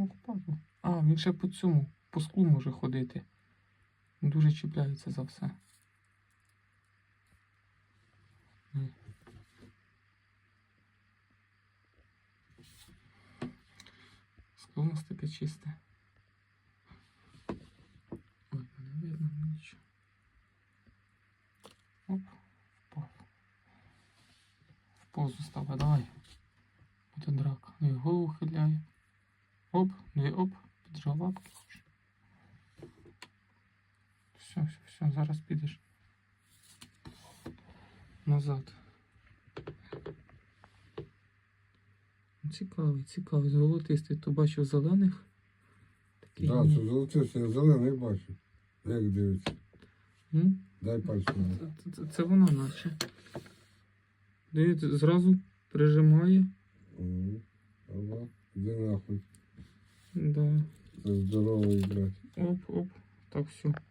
Ох. А, він ще по цьому, по склу може ходити. Дуже чіпляється за все. Скло у нас таке чисте. Ой, не видно нічого. Оп, впав. В позу ставай, давай. Буде драка. Ну і голову. Оп, ну оп, піджав лапки. Все, все, все, зараз підеш. Назад. Цікавий, цікавий, золотистий. То бачив зелених. Такий Так, ні. це золотився, я зелений бачу. Як дивиться. М? Дай пальцем. Це, це, це вона наче. Дивіться, зразу прижимає. Ага. Іди нахуй. Да. здорово здоровий, блядь. Оп, оп. Так, все.